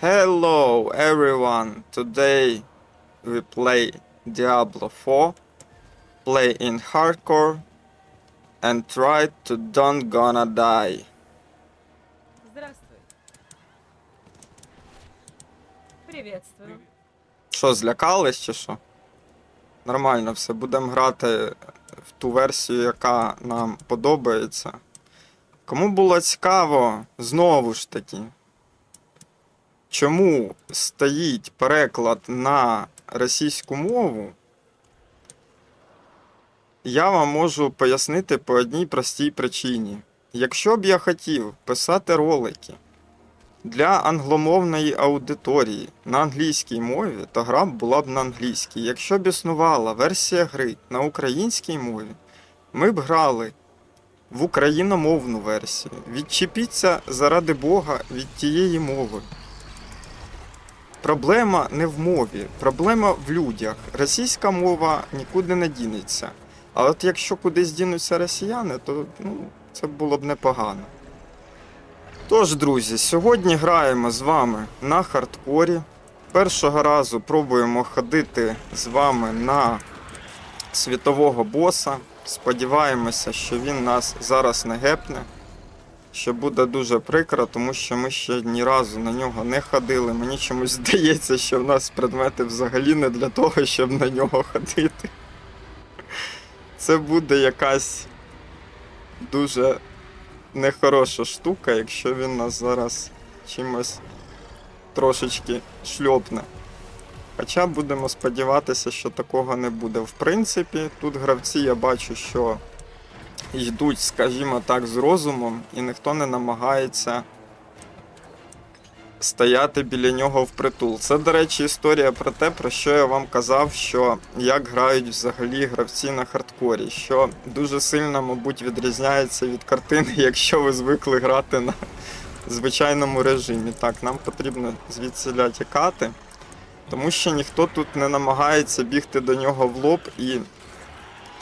Hello everyone! Today we play Diablo 4, play in hardcore, and try to don't gonna die. Здравствуй. Приветствую. Що, злякались чи що? Нормально все, будемо грати в ту версію, яка нам подобається. Кому було цікаво, знову ж таки, чому стоїть переклад на російську мову, я вам можу пояснити по одній простій причині. Якщо б я хотів писати ролики для англомовної аудиторії на англійській мові, то гра була б на англійській. Якщо б існувала версія гри на українській мові, ми б грали в україномовну версію. Відчепіться заради Бога від тієї мови. Проблема не в мові, проблема в людях. Російська мова нікуди не дінеться. А от якщо кудись дінуться росіяни, то ну, це було б непогано. Тож, друзі, сьогодні граємо з вами на хардкорі. Першого разу пробуємо ходити з вами на світового боса. Сподіваємося, що він нас зараз не гепне. Що буде дуже прикро, тому що ми ще ні разу на нього не ходили. Мені чомусь здається, що в нас предмети взагалі не для того, щоб на нього ходити. Це буде якась дуже нехороша штука, якщо він нас зараз чимось трошечки шльопне. Хоча будемо сподіватися, що такого не буде. В принципі, тут гравці я бачу, що йдуть, скажімо так, з розумом, і ніхто не намагається стояти біля нього впритул. Це, до речі, історія про те, про що я вам казав, що як грають взагалі гравці на хардкорі, що дуже сильно, мабуть, відрізняється від картини, якщо ви звикли грати на звичайному режимі. Так, нам потрібно звідси тікати, тому що ніхто тут не намагається бігти до нього в лоб і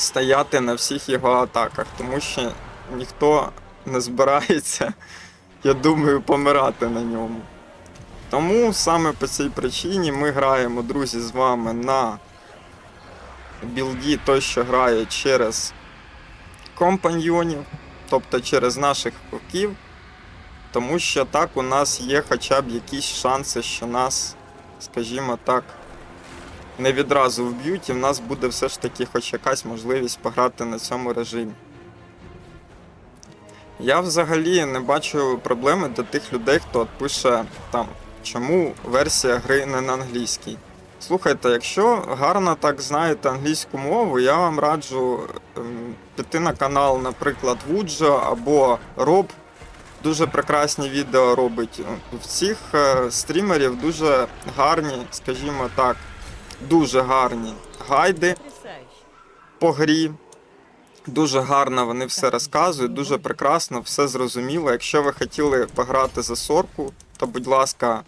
стояти на всіх його атаках, тому що ніхто не збирається, я думаю, помирати на ньому. Тому саме по цій причині ми граємо, друзі, з вами на білді той, що грає через компаньйонів, тобто через наших років, тому що так у нас є хоча б якісь шанси, що нас, скажімо так, не відразу вб'ють, і в нас буде все ж таки хоч якась можливість пограти на цьому режимі. Я взагалі не бачу проблеми до тих людей, хто пише там, чому версія гри не на англійській. Слухайте, якщо гарно так знаєте англійську мову, я вам раджу ем, піти на канал, наприклад, Вуджо або Роб. Дуже прекрасні відео робить. В цих е, стрімерів дуже гарні, скажімо так, дуже гарні гайди по грі. Дуже гарно вони все розказують, дуже прекрасно, все зрозуміло. Якщо ви хотіли пограти за сорку, то будь ласка,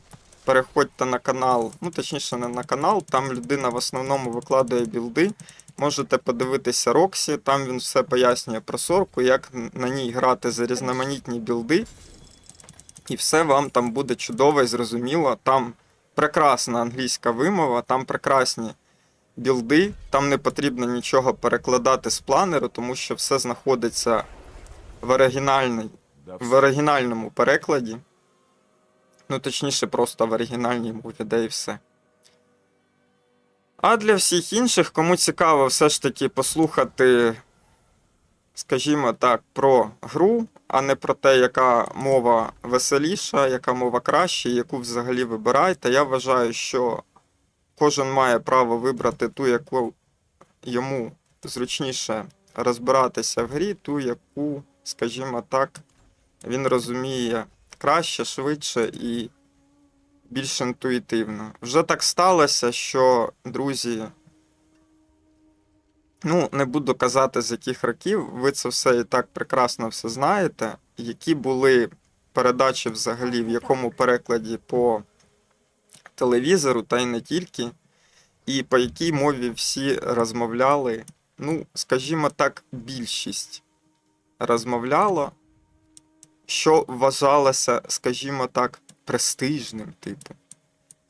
переходьте на канал, ну точніше не на канал, там людина в основному викладає білди. Можете подивитися Роксі, там він все пояснює про сорку, як на ній грати за різноманітні білди. І все вам там буде чудово і зрозуміло. Там прекрасна англійська вимова, там прекрасні білди, там не потрібно нічого перекладати з планеру, тому що все знаходиться в, в оригінальному перекладі. Ну, точніше, просто в оригінальній мові, де і все. А для всіх інших, кому цікаво все ж таки послухати, скажімо так, про гру, а не про те, яка мова веселіша, яка мова краще, яку взагалі вибирайте. Я вважаю, що кожен має право вибрати ту, яку йому зручніше розбиратися в грі, ту, яку, скажімо так, він розуміє краще, швидше і більш інтуїтивно. Вже так сталося, що, друзі, ну, не буду казати з яких років, ви це все і так прекрасно все знаєте, які були передачі взагалі, в якому перекладі по телевізору, та й не тільки, і по якій мові всі розмовляли. Ну, скажімо так, більшість розмовляла, що вважалося, скажімо так, престижним, типу.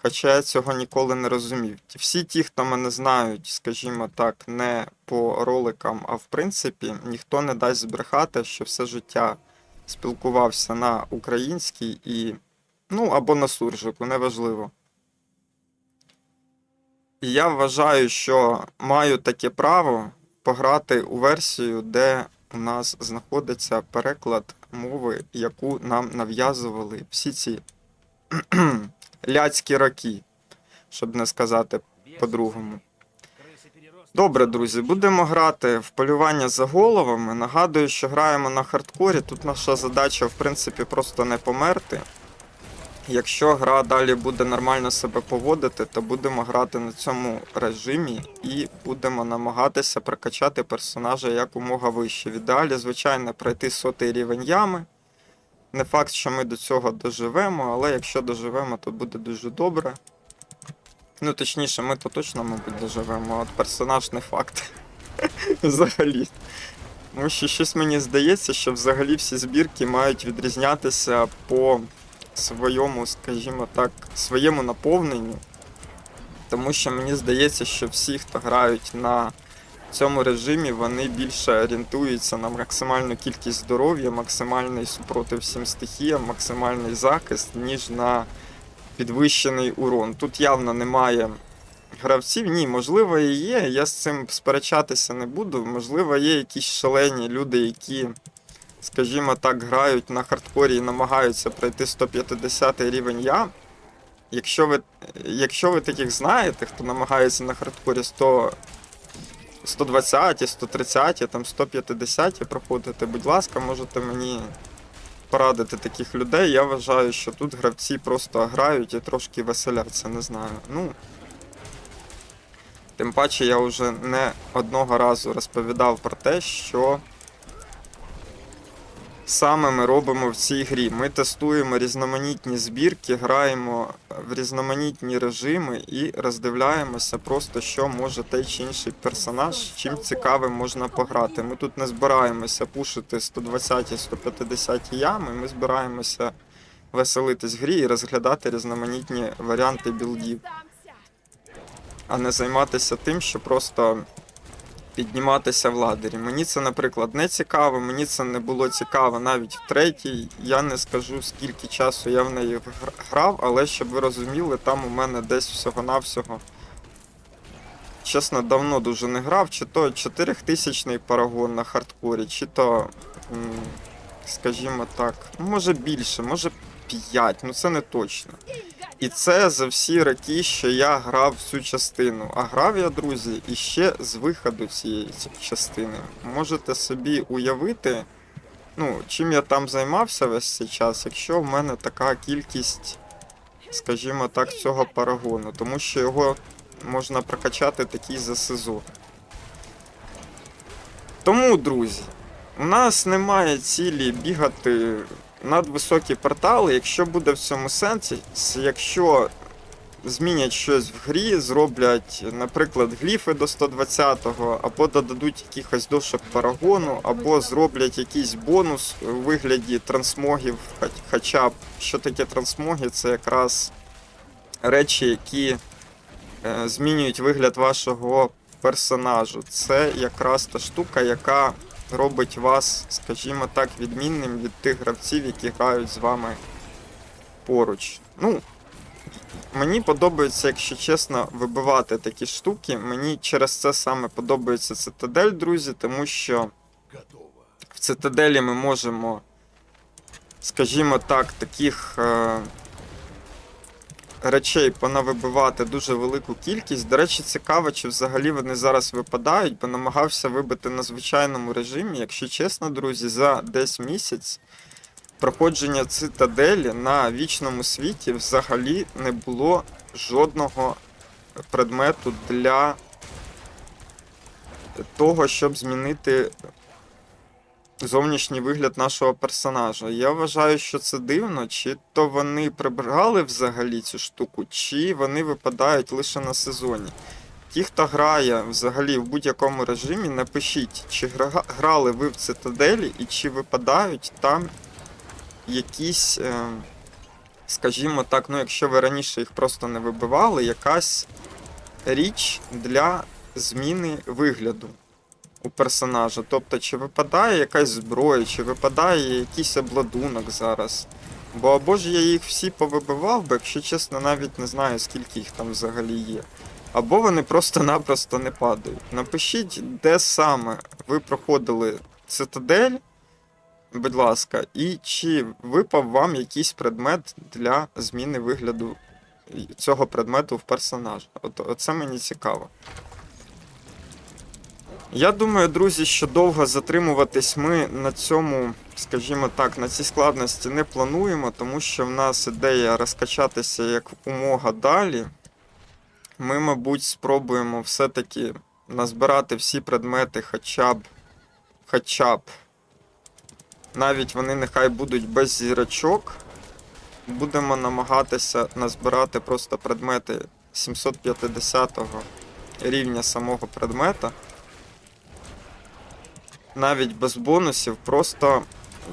Хоча я цього ніколи не розумів. Всі ті, хто мене знають, скажімо так, не по роликам, а в принципі, ніхто не дасть збрехати, що все життя спілкувався на українській і. Ну, або на суржику, неважливо. І я вважаю, що маю таке право пограти у версію, де у нас знаходиться переклад мови, яку нам нав'язували всі ці ляцькі роки, щоб не сказати по-другому. Добре, друзі, будемо грати в полювання за головами. Нагадую, що граємо на хардкорі. Тут наша задача, в принципі, просто не померти. Якщо гра далі буде нормально себе поводити, то будемо грати на цьому режимі і будемо намагатися прокачати персонажа якомога вище. В ідеалі, звичайно, пройти сотий рівень ями. Не факт, що ми до цього доживемо, але якщо доживемо, то буде дуже добре. Ну, точніше, ми то точно, мабуть, доживемо, а от персонаж не факт. Взагалі. Тому що щось мені здається, що взагалі всі збірки мають відрізнятися по своєму, скажімо так, своєму наповненню. Тому що мені здається, що всі, хто грають на цьому режимі, вони більше орієнтуються на максимальну кількість здоров'я, максимальний супротив всім стихіям, максимальний захист, ніж на підвищений урон. Тут явно немає гравців. Ні, можливо, і є. Я з цим сперечатися не буду. Можливо, є якісь шалені люди, які, скажімо так, грають на хардкорі і намагаються пройти 150 рівень я. Якщо ви, якщо ви таких знаєте, хто намагається на хардкорі 100, 120, 130, там 150 проходити, будь ласка, можете мені порадити таких людей. Я вважаю, що тут гравці просто грають і трошки веселяться, не знаю. Ну. Тим паче я вже не одного разу розповідав про те, що саме ми робимо в цій грі. Ми тестуємо різноманітні збірки, граємо в різноманітні режими і роздивляємося просто, що може той чи інший персонаж, чим цікавим можна пограти. Ми тут не збираємося пушити 120-150 ями, ми збираємося веселитись в грі і розглядати різноманітні варіанти білдів, а не займатися тим, що просто підніматися в ладері. Мені це, наприклад, не цікаво, мені це не було цікаво навіть в третій. Я не скажу, скільки часу я в неї грав, але щоб ви розуміли, там у мене десь всього-навсього. Чесно, давно дуже не грав, чи то 4000 парагон на хардкорі, чи то, скажімо так, ну, може більше, може 5, ну це не точно. І це за всі роки, що я грав цю частину. А грав я, друзі, іще з виходу цієї частини. Можете собі уявити, ну, чим я там займався весь цей час, якщо в мене така кількість, скажімо так, цього парагону, тому що його можна прокачати такий за сезон. Тому, друзі, у нас немає цілі бігати надвисокі портали, якщо буде в цьому сенсі, якщо змінять щось в грі, зроблять, наприклад, гліфи до 120-го, або додадуть якихось дошок парагону, або зроблять якийсь бонус у вигляді трансмогів. Хоча б що таке трансмоги, це якраз речі, які е, змінюють вигляд вашого персонажу. Це якраз та штука, яка робить вас, скажімо так, відмінним від тих гравців, які грають з вами поруч. Ну, мені подобається, якщо чесно, вибивати такі штуки. Мені через це саме подобається цитадель, друзі, тому що в цитаделі ми можемо, скажімо так, таких. Речей понавибивати дуже велику кількість. До речі, цікаво, чи взагалі вони зараз випадають, бо намагався вибити на звичайному режимі. Якщо чесно, друзі, за десь місяць проходження цитаделі на вічному світі взагалі не було жодного предмету для того, щоб змінити зовнішній вигляд нашого персонажа. Я вважаю, що це дивно, чи то вони прибрали взагалі цю штуку, чи вони випадають лише на сезоні. Ті, хто грає взагалі в будь-якому режимі, напишіть, чи грали ви в цитаделі і чи випадають там якісь, е, скажімо так, ну якщо ви раніше їх просто не вибивали, якась річ для зміни вигляду у персонажа. Тобто, чи випадає якась зброя, чи випадає якийсь обладунок зараз. Бо або ж я їх всі повибивав, бо якщо чесно, навіть не знаю, скільки їх там взагалі є. Або вони просто-напросто не падають. Напишіть, де саме ви проходили цитадель, будь ласка, і чи випав вам якийсь предмет для зміни вигляду цього предмету в персонажа. От, оце мені цікаво. Я думаю, друзі, що довго затримуватись ми на цьому, скажімо так, на цій складності не плануємо, тому що в нас ідея розкачатися як умога далі. Ми, мабуть, спробуємо все-таки назбирати всі предмети хоча б. Хоча б. Навіть вони нехай будуть без зірочок. Будемо намагатися назбирати просто предмети 750 рівня самого предмета. Навіть без бонусів, просто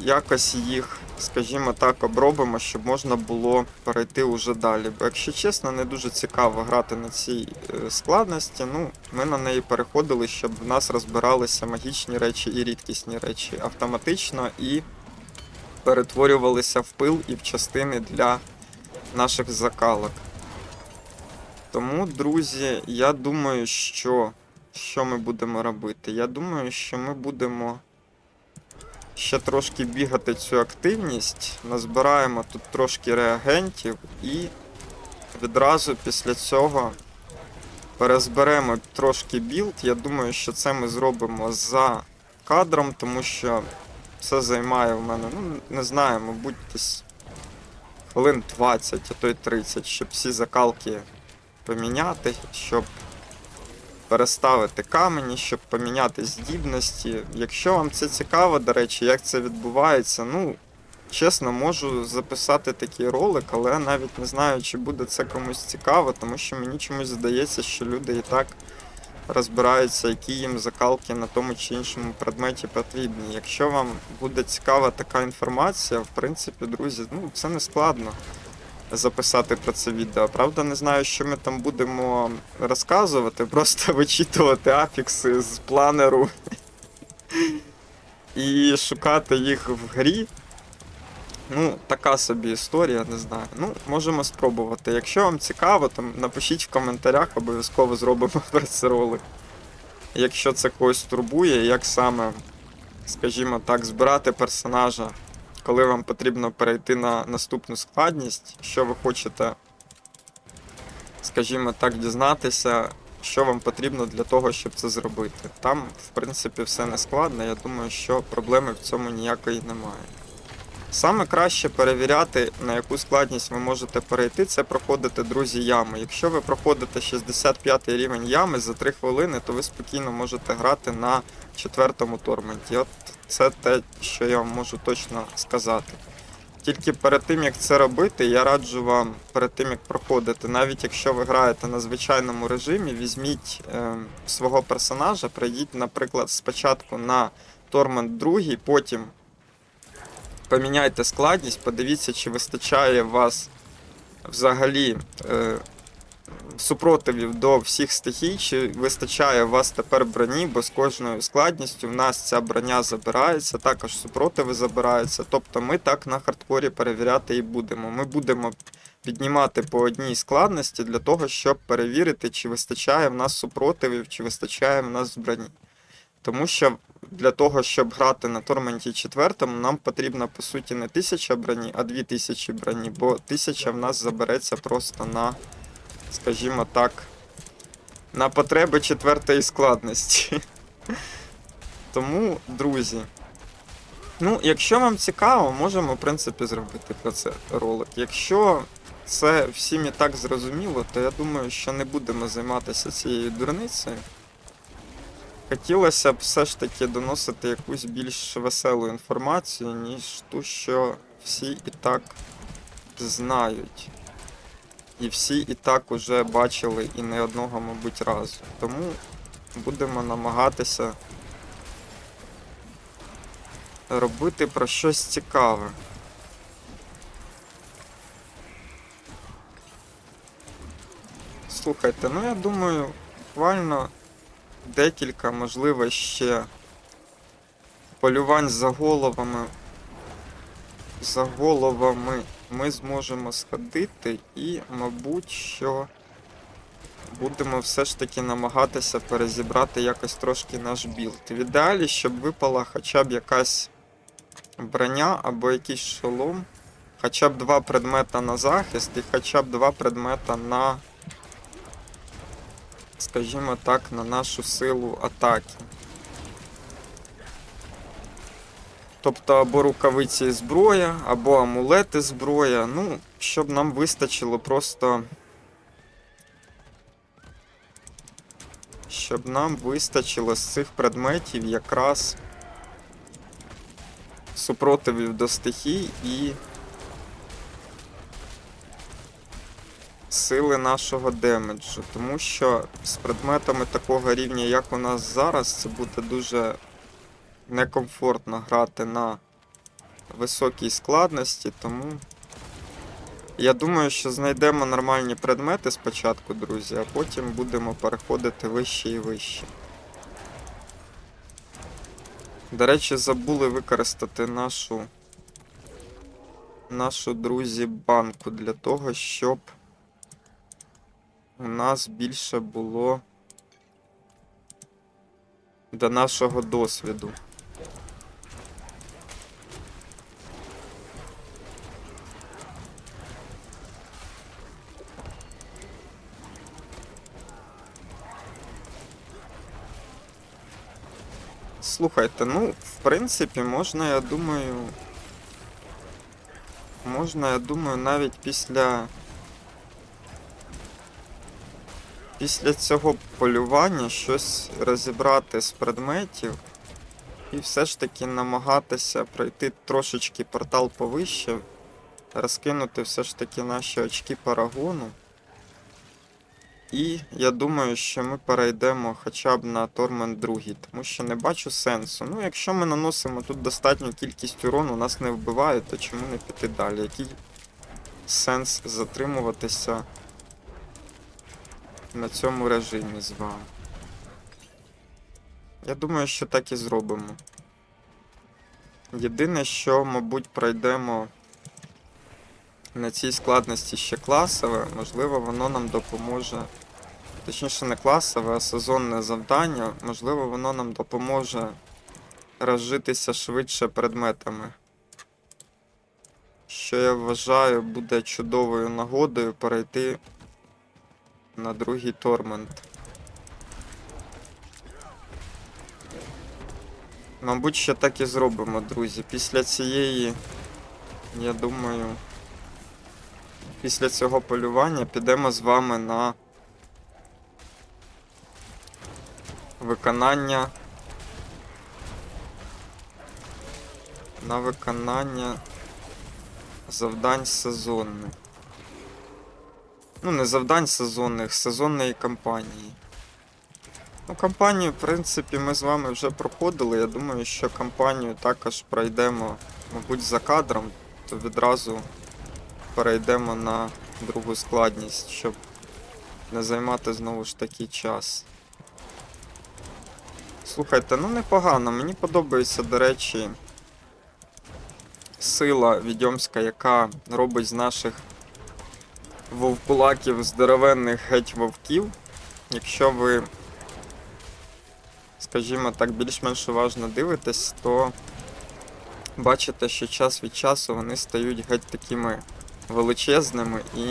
якось їх, скажімо так, обробимо, щоб можна було перейти уже далі. Бо, якщо чесно, не дуже цікаво грати на цій е, складності. Ну, ми на неї переходили, щоб в нас розбиралися магічні речі і рідкісні речі автоматично і перетворювалися в пил і в частини для наших закалок. Тому, друзі, я думаю, що що ми будемо робити? Я думаю, що ми будемо ще трошки бігати цю активність, назбираємо тут трошки реагентів і відразу після цього перезберемо трошки білд. Я думаю, що це ми зробимо за кадром, тому що це займає в мене, ну, не знаю, мабуть, десь хвилин 20, а то й 30, щоб всі закалки поміняти, щоб переставити камені, щоб поміняти здібності. Якщо вам це цікаво, до речі, як це відбувається, ну, чесно, можу записати такий ролик, але навіть не знаю, чи буде це комусь цікаво, тому що мені чомусь здається, що люди і так розбираються, які їм закалки на тому чи іншому предметі потрібні. Якщо вам буде цікава така інформація, в принципі, друзі, ну це не складно записати про це відео. Правда, не знаю, що ми там будемо розказувати, просто вичитувати афікси з планеру і шукати їх в грі. Ну, така собі історія, не знаю. Ну, можемо спробувати. Якщо вам цікаво, то напишіть в коментарях, обов'язково зробимо про це ролик. Якщо це когось турбує, як саме, скажімо так, збирати персонажа, коли вам потрібно перейти на наступну складність, що ви хочете, скажімо так, дізнатися, що вам потрібно для того, щоб це зробити. Там, в принципі, все не складно. Я думаю, що проблеми в цьому ніякої немає. Саме краще перевіряти, на яку складність ви можете перейти, це проходити, друзі, ями. Якщо ви проходите 65 рівень ями за 3 хвилини, то ви спокійно можете грати на четвертому торменті. От це те, що я вам можу точно сказати. Тільки перед тим, як це робити, я раджу вам перед тим, як проходити, навіть якщо ви граєте на звичайному режимі, візьміть е, свого персонажа, прийдіть, наприклад, спочатку на тормент другий, потім поміняйте складність, подивіться, чи вистачає вас взагалі е, супротивів до всіх стихій, чи вистачає у вас тепер броні, бо з кожною складністю в нас ця броня забирається, також супротиви забираються. Тобто ми так на хардкорі перевіряти і будемо. Ми будемо піднімати по одній складності для того, щоб перевірити, чи вистачає в нас супротивів, чи вистачає в нас броні. Тому що для того, щоб грати на торменті четвертому, нам потрібно по суті не 1000 броні, а 2000 броні, бо 1000 в нас забереться просто на, скажімо так, на потреби четвертої складності. Тому, друзі. Ну, якщо вам цікаво, можемо, в принципі, зробити про це ролик. Якщо це всім і так зрозуміло, то я думаю, що не будемо займатися цією дурницею. Хотілося б все ж таки доносити якусь більш веселу інформацію, ніж ту, що всі і так знають. І всі і так уже бачили і не одного, мабуть, разу. Тому будемо намагатися робити про щось цікаве. Слухайте, ну я думаю, буквально декілька, можливо, ще полювань за головами. За головами ми зможемо сходити і, мабуть, що будемо все ж таки намагатися перезібрати якось трошки наш білд. В ідеалі, щоб випала хоча б якась броня або якийсь шолом, хоча б два предмета на захист і хоча б два предмета на, скажімо так, на нашу силу атаки. Тобто або рукавиці зброя, або амулети зброя. Ну, щоб нам вистачило просто. Щоб нам вистачило з цих предметів якраз супротивів до стихій і сили нашого демеджу. Тому що з предметами такого рівня, як у нас зараз, це буде дуже некомфортно грати на високій складності, тому я думаю, що знайдемо нормальні предмети спочатку, друзі, а потім будемо переходити вище і вище. До речі, забули використати нашу нашу друзі банку для того, щоб у нас більше було до нашого досвіду. Слухайте, ну, в принципі, можна, я думаю. Можна, я думаю, навіть після. Після цього полювання щось розібрати з предметів. І все ж таки намагатися пройти трошечки портал повище, розкинути все ж таки наші очки парагону. І я думаю, що ми перейдемо хоча б на Тормент 2, тому що не бачу сенсу. Ну, якщо ми наносимо тут достатню кількість урону, нас не вбивають, то чому не піти далі? Який сенс затримуватися на цьому режимі з вами? Я думаю, що так і зробимо. Єдине, що, мабуть, пройдемо на цій складності ще класове, можливо, воно нам допоможе. Точніше, не класове, а сезонне завдання. Можливо, воно нам допоможе розжитися швидше предметами. Що я вважаю буде чудовою нагодою перейти на другий тормент. Мабуть, ще так і зробимо, друзі. Після цієї, я думаю, після цього полювання підемо з вами на виконання. На виконання завдань сезонних. Ну, не завдань сезонних, сезонної кампанії. Ну, кампанію, в принципі, ми з вами вже проходили. Я думаю, що кампанію також пройдемо, мабуть, за кадром, то відразу перейдемо на другу складність, щоб не займати знову ж таки час. Слухайте, ну непогано. Мені подобається, до речі, сила відьомська, яка робить з наших вовкулаків здоровенних геть вовків. Якщо ви, скажімо так, більш-менш уважно дивитесь, то бачите, що час від часу вони стають геть такими величезними і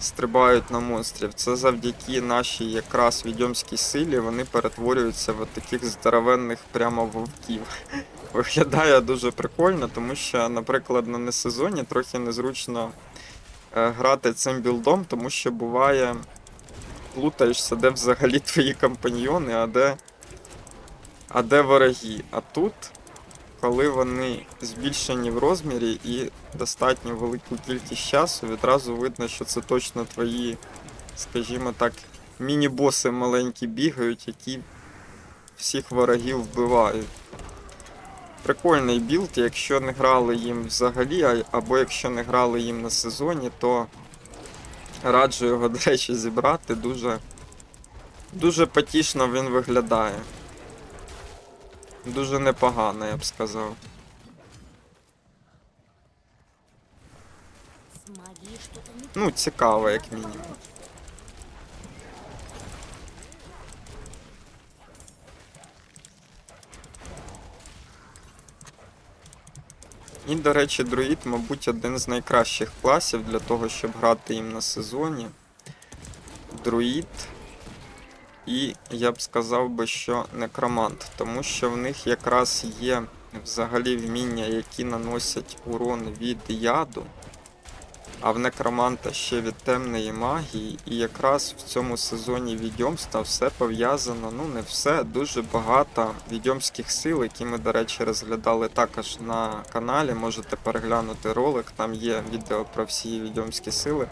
стрибають на монстрів. Це завдяки нашій якраз відьомській силі вони перетворюються в таких здоровенних прямо вовків. Виглядає дуже прикольно, тому що, наприклад, на несезоні трохи незручно грати цим білдом, тому що буває плутаєшся, де взагалі твої компаньйони, а де, а де вороги. А тут коли вони збільшені в розмірі і достатньо велику кількість часу, відразу видно, що це точно твої, скажімо так, міні-боси маленькі бігають, які всіх ворогів вбивають. Прикольний білд, якщо не грали їм взагалі, або якщо не грали їм на сезоні, то Раджу його, до речі, зібрати. Дуже. Дуже потішно він виглядає. Дуже непогано, я б сказав. Ну, цікаво, як мінімум. І, до речі, друїд, мабуть, один з найкращих класів для того, щоб грати їм на сезоні. Друїд. І я б сказав би, що некромант, тому що в них якраз є взагалі вміння, які наносять урон від яду а в некроманта ще від темної магії, і якраз в цьому сезоні відьомства все пов'язано, ну не все, дуже багато відьомських сил, які ми, до речі, розглядали також на каналі. Можете переглянути ролик, там є відео про всі відьомські сили.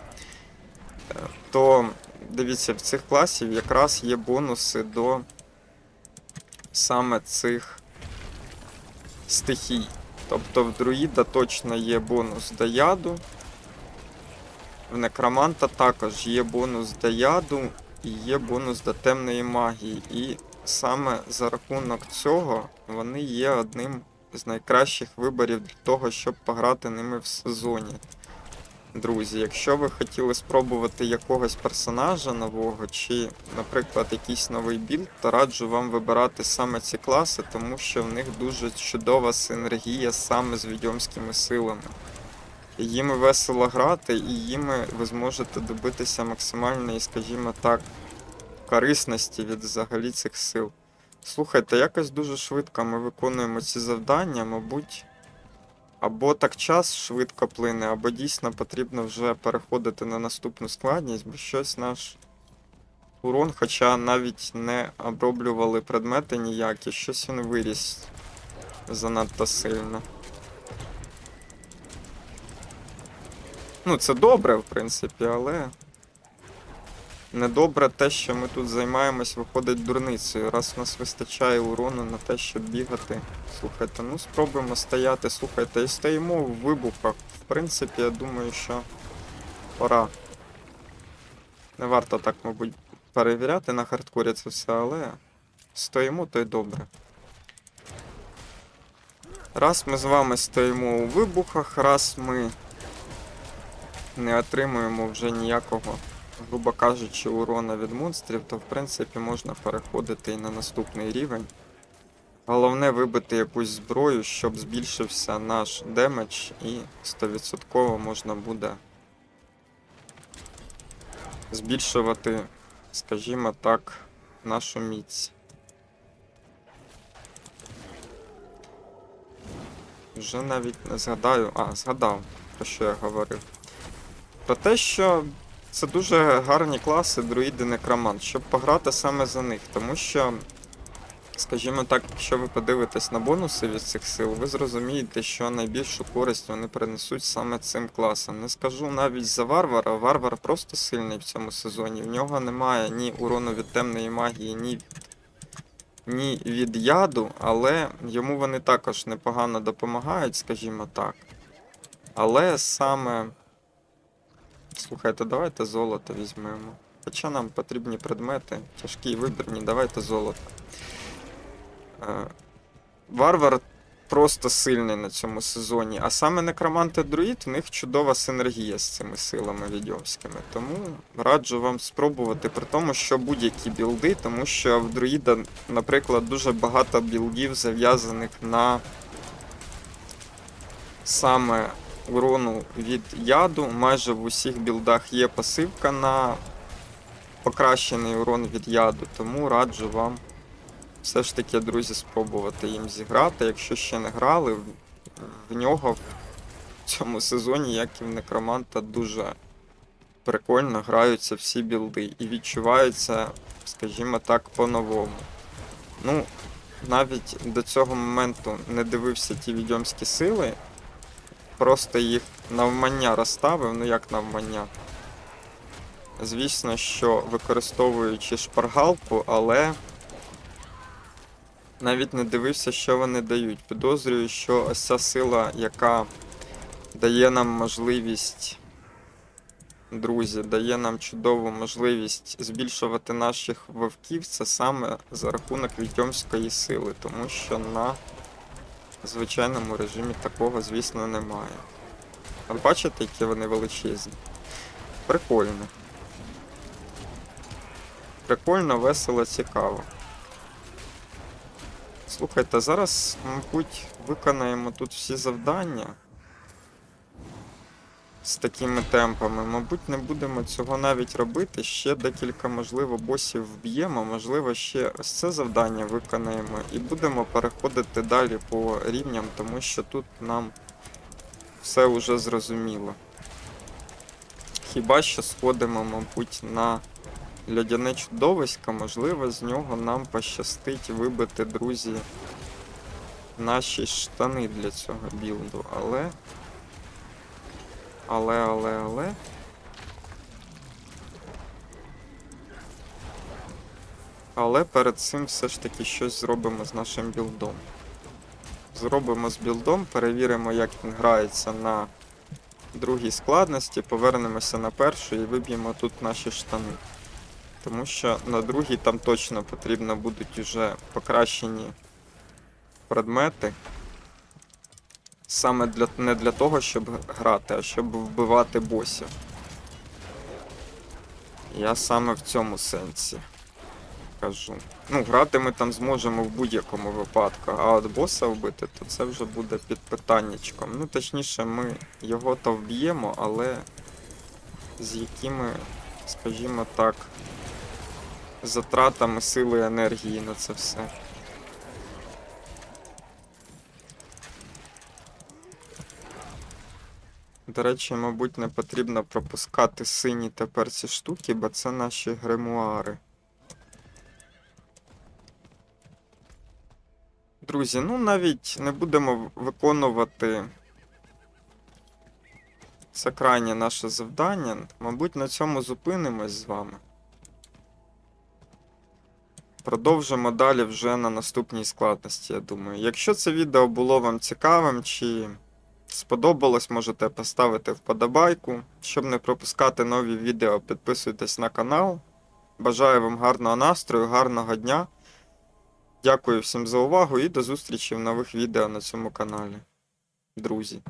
Е, То дивіться, в цих класів якраз є бонуси до саме цих стихій. Тобто в друїда точно є бонус до яду. В некроманта також є бонус до яду і є бонус до темної магії. І саме за рахунок цього вони є одним з найкращих виборів для того, щоб пограти ними в сезоні. Друзі, якщо ви хотіли спробувати якогось персонажа нового, чи, наприклад, якийсь новий білд, то раджу вам вибирати саме ці класи, тому що в них дуже чудова синергія саме з відьомськими силами. Їми весело грати, і їми ви зможете добитися максимальної, скажімо так, корисності від взагалі цих сил. Слухайте, якось дуже швидко ми виконуємо ці завдання, мабуть. Або так час швидко плине, або дійсно потрібно вже переходити на наступну складність, бо щось наш урон, хоча навіть не оброблювали предмети ніякі, щось він виріс занадто сильно. Ну, це добре, в принципі, але. Недобре те, що ми тут займаємось, виходить дурницею. Раз у нас вистачає урону на те, щоб бігати. Слухайте, ну спробуємо стояти, слухайте, і стоїмо в вибухах. В принципі, я думаю, що пора. Не варто так, мабуть, перевіряти на хардкорі це все, але стоїмо, то й добре. Раз ми з вами стоїмо у вибухах, раз ми не отримуємо вже ніякого, грубо кажучи, урона від монстрів, то в принципі можна переходити і на наступний рівень. Головне вибити якусь зброю, щоб збільшився наш демедж і 100% можна буде збільшувати, скажімо так, нашу міць. Вже навіть не згадаю, а, згадав, про що я говорив. Про те, що це дуже гарні класи друїди некромант, щоб пограти саме за них. Тому що, скажімо так, якщо ви подивитесь на бонуси від цих сил, ви зрозумієте, що найбільшу користь вони принесуть саме цим класам. Не скажу навіть за варвара. Варвар просто сильний в цьому сезоні. В нього немає ні урону від темної магії, ні від, ні від яду, але йому вони також непогано допомагають, скажімо так. Але саме. Слухайте, давайте золото візьмемо. Хоча нам потрібні предмети, тяжкі і вибірні, давайте золото. Е, Варвар просто сильний на цьому сезоні, а саме некромант і друїд, у них чудова синергія з цими силами відьомськими. Тому раджу вам спробувати, при тому, що будь-які білди, тому що в друїда, наприклад, дуже багато білдів зав'язаних на саме урону від яду. Майже в усіх білдах є пасивка на покращений урон від яду, тому раджу вам все ж таки, друзі, спробувати їм зіграти. Якщо ще не грали, в- нього в цьому сезоні, як і в некроманта, дуже прикольно граються всі білди і відчуваються, скажімо так, по-новому. Ну, навіть до цього моменту не дивився ті відьомські сили, просто їх навмання розставив, ну як навмання. Звісно, що використовуючи шпаргалку, але навіть не дивився, що вони дають. Підозрюю, що ось ця сила, яка дає нам можливість друзі, дає нам чудову можливість збільшувати наших вовків, це саме за рахунок відьомської сили, тому що на звичайному режимі такого, звісно, немає. От бачите, які вони величезні? Прикольно. Прикольно, весело, цікаво. Слухайте, зараз, мабуть, виконаємо тут всі завдання з такими темпами. Мабуть, не будемо цього навіть робити. Ще декілька, можливо, босів вб'ємо, можливо, ще ось це завдання виконаємо і будемо переходити далі по рівням, тому що тут нам все вже зрозуміло. Хіба що сходимо, мабуть, на лядяне чудовисько, можливо, з нього нам пощастить вибити, друзі, наші штани для цього білду, але. Але, але, але. Але перед цим все ж таки щось зробимо з нашим білдом. Зробимо з білдом, перевіримо, як він грається на другій складності, повернемося на першу і виб'ємо тут наші штани. Тому що на другій там точно потрібно будуть уже покращені предмети. Саме для, не для того, щоб грати, а щоб вбивати босів. Я саме в цьому сенсі кажу. Ну, грати ми там зможемо в будь-якому випадку, а от боса вбити, то це вже буде під питаннячком. Ну, точніше, ми його то вб'ємо, але з якими, скажімо так, затратами сили і енергії на це все. До речі, мабуть, не потрібно пропускати сині тепер ці штуки, бо це наші гримуари. Друзі, ну навіть не будемо виконувати це крайнє наше завдання. Мабуть, на цьому зупинимось з вами. Продовжимо далі вже на наступній складності, я думаю. Якщо це відео було вам цікавим чи сподобалось, можете поставити вподобайку. Щоб не пропускати нові відео, підписуйтесь на канал. Бажаю вам гарного настрою, гарного дня. Дякую всім за увагу і до зустрічі в нових відео на цьому каналі. Друзі.